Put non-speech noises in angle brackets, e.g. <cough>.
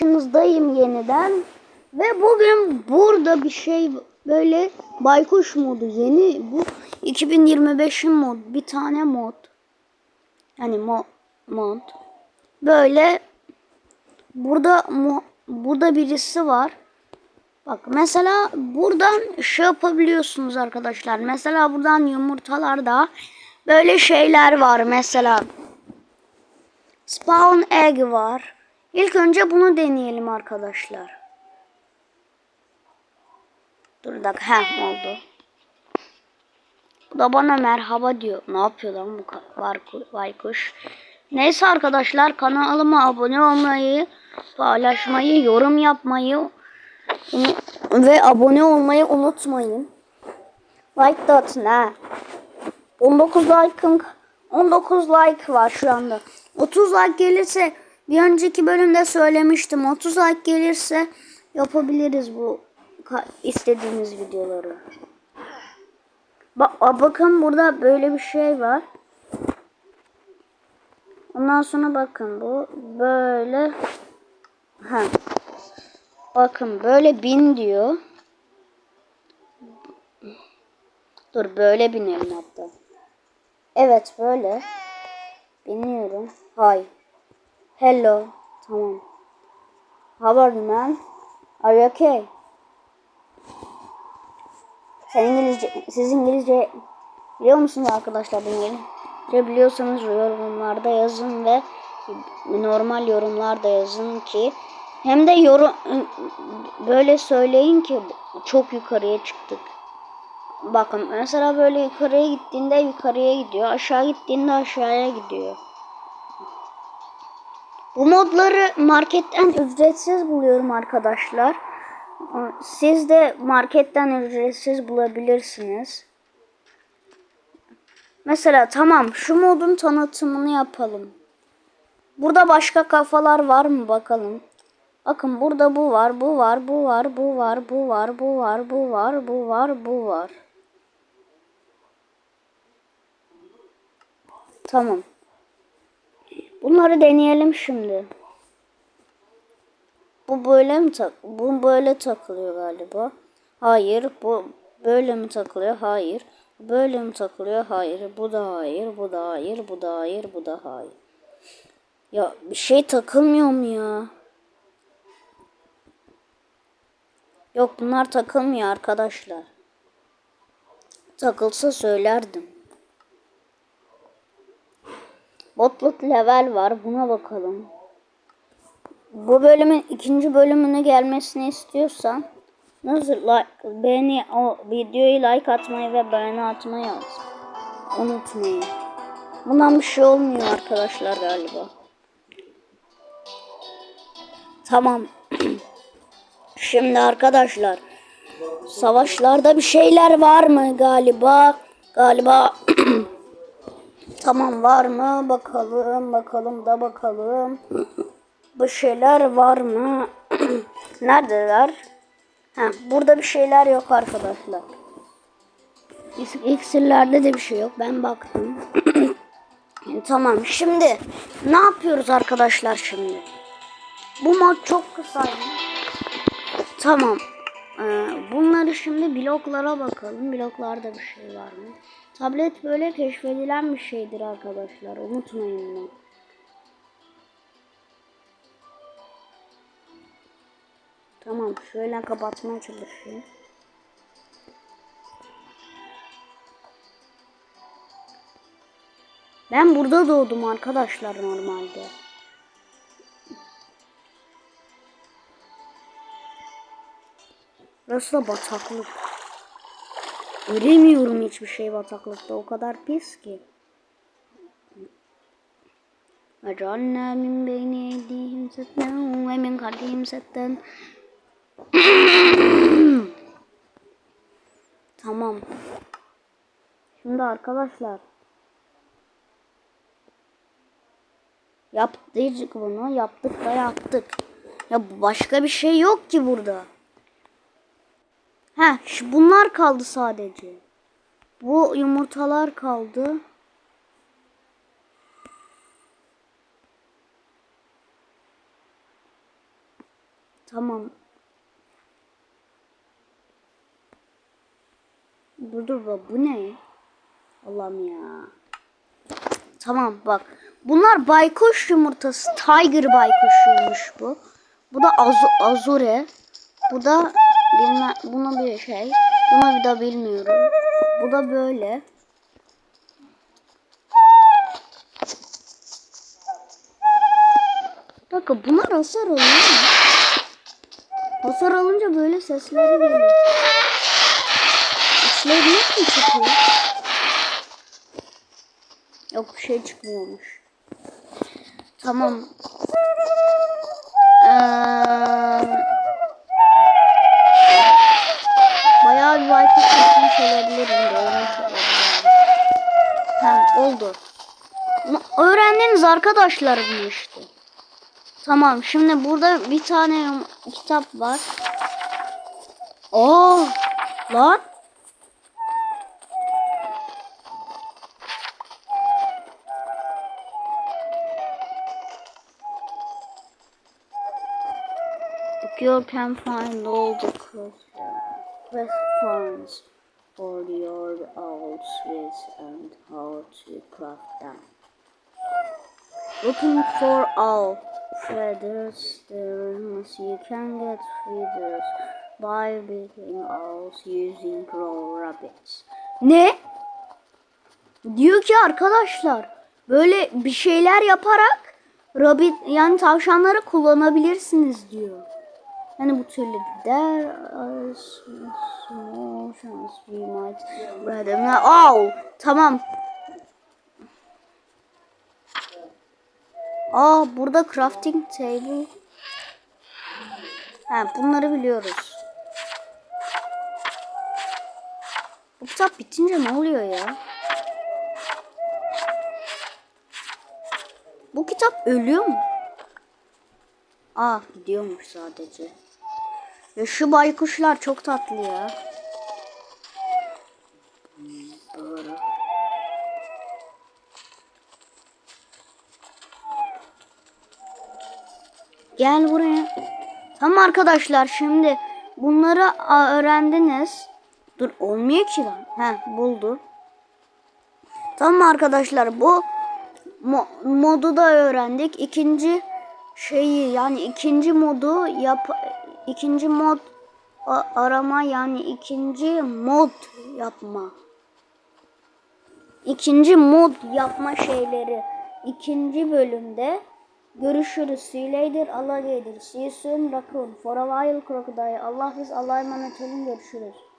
karşınızdayım yeniden. Ve bugün burada bir şey böyle baykuş modu yeni bu 2025'in mod bir tane mod. Yani mo mod. Böyle burada mo burada birisi var. Bak mesela buradan şey yapabiliyorsunuz arkadaşlar. Mesela buradan yumurtalarda böyle şeyler var mesela. Spawn egg var. İlk önce bunu deneyelim arkadaşlar. Dur dakika. Heh oldu. Bu da bana merhaba diyor. Ne yapıyor lan bu var baykuş? Neyse arkadaşlar kanalıma abone olmayı, paylaşmayı, yorum yapmayı ve abone olmayı unutmayın. Like da atın ha. 19 like'ın 19 like var şu anda. 30 like gelirse bir önceki bölümde söylemiştim. 30 like gelirse yapabiliriz bu istediğimiz videoları. Ba a, bakın burada böyle bir şey var. Ondan sonra bakın bu böyle ha. Bakın böyle bin diyor. Dur böyle binelim hatta. Evet böyle. Biniyorum. Hi. Hello. Tamam. How are you man? Are you okay? Sen İngilizce, siz İngilizce biliyor musunuz arkadaşlar İngilizce biliyorsanız yorumlarda yazın ve normal yorumlarda yazın ki hem de yorum böyle söyleyin ki çok yukarıya çıktık. Bakın mesela böyle yukarıya gittiğinde yukarıya gidiyor. Aşağı gittiğinde aşağıya gidiyor. Bu modları marketten ücretsiz buluyorum arkadaşlar. Siz de marketten ücretsiz bulabilirsiniz. Mesela tamam şu modun tanıtımını yapalım. Burada başka kafalar var mı bakalım. Bakın burada bu var, bu var, bu var, bu var, bu var, bu var, bu var, bu var, bu var. Tamam. Bunları deneyelim şimdi. Bu böyle mi tak? Bu böyle takılıyor galiba. Hayır, bu böyle mi takılıyor? Hayır. Böyle mi takılıyor? Hayır. Bu da hayır, bu da hayır, bu da hayır, bu da hayır. Ya bir şey takılmıyor mu ya? Yok bunlar takılmıyor arkadaşlar. Takılsa söylerdim. Botluk level var. Buna bakalım. Bu bölümün ikinci bölümüne gelmesini istiyorsan nasıl like, beğeni o videoyu like atmayı ve beğeni atmayı unutmayın. Bundan bir şey olmuyor arkadaşlar galiba. Tamam. <clears throat> Şimdi arkadaşlar savaşlarda bir şeyler var mı galiba? Galiba <clears throat> Tamam var mı? Bakalım, bakalım da bakalım. Bu şeyler var mı? <clears throat> Neredeler? Ha, burada bir şeyler yok arkadaşlar. İksirlerde de bir şey yok. Ben baktım. <clears throat> tamam. Şimdi ne yapıyoruz arkadaşlar şimdi? Bu mod çok kısa. Tamam. Ee, bunları şimdi bloklara bakalım. Bloklarda bir şey var mı? Tablet böyle keşfedilen bir şeydir arkadaşlar. Unutmayın bunu. Tamam şöyle kapatmaya çalışayım. Ben burada doğdum arkadaşlar normalde. Burası da bataklık. Göremiyorum hiçbir şey bataklıkta. O kadar pis ki. وَجَعَلْنَا مِنْ بَيْنِ اَيْدِيهِمْ سَدًّا وَمِنْ خَلْفِهِمْ سَدًّا Tamam. Şimdi arkadaşlar. Yaptık bunu. Yaptık da yaptık. Ya başka bir şey yok ki burada. Şu bunlar kaldı sadece. Bu yumurtalar kaldı. Tamam. Dur bak bu ne? Allah'ım ya. Tamam bak. Bunlar baykuş yumurtası. Tiger baykuşuymuş bu. Bu da azu, azure. Bu da bilmem buna bir şey. Buna bir de bilmiyorum. Bu da böyle. Bakın bunlar hasar alıyor mu? Hasar alınca böyle sesler geliyor. İçlerinden mi çıkıyor? Yok bir şey çıkmıyormuş. Tamam. Ee, bayağı bir baykuş çıkmış olabilirim. Olmuş olabilirim. Ha oldu. Bunu Öğrendiniz arkadaşlar bunu işte. Tamam şimdi burada bir tane kitap var. Oo lan. Girl can find all the quest questions for the old Swiss and how to craft them. Looking for all feathers, there you can get feathers by beating owls using grow rabbits. Ne? Diyor ki arkadaşlar böyle bir şeyler yaparak rabbit yani tavşanları kullanabilirsiniz diyor. Yani bu türlü are small chance we might Oh, tamam. Aa burada crafting table. Ha bunları biliyoruz. Bu kitap bitince ne oluyor ya? Bu kitap ölüyor mu? Aa gidiyormuş sadece. Ya şu baykuşlar çok tatlı ya. Gel buraya. Tamam arkadaşlar şimdi bunları öğrendiniz. Dur olmuyor ki lan. He buldu. Tamam arkadaşlar bu mo modu da öğrendik. İkinci şeyi yani ikinci modu yap ikinci mod arama yani ikinci mod yapma. İkinci mod yapma şeyleri ikinci bölümde görüşürüz. See you later, alligator. See you soon, raccoon. For a while, crocodile. Allah biz Allah'a emanet olun. Görüşürüz.